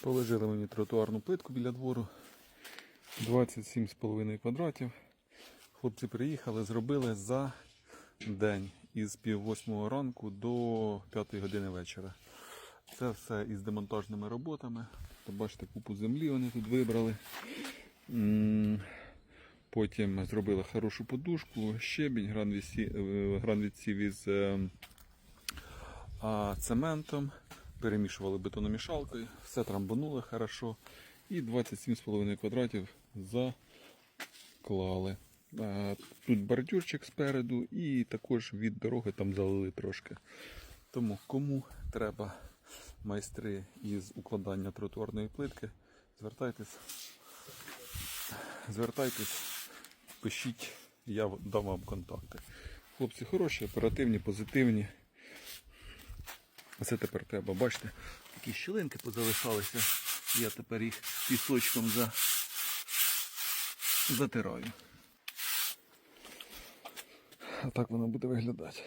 Положили мені тротуарну плитку біля двору. 27,5 квадратів. Хлопці приїхали, зробили за день із пів восьмого ранку до п'ятої години вечора. Це все із демонтажними роботами. Бачите, купу землі вони тут вибрали. Потім зробили хорошу подушку, щебінь, гран е, відсів із е, цементом, перемішували бетономішалкою, все трамбанули хорошо. І 27,5 квадратів заклали. Тут бордюрчик спереду і також від дороги там залили трошки. Тому кому треба майстри із укладання тротуарної плитки, звертайтесь, звертайтесь, пишіть, я дам вам контакти. Хлопці хороші, оперативні, позитивні. Це тепер треба, бачите, такі щілинки позалишалися. Я тепер їх пісочком за... затираю. А так воно буде виглядати.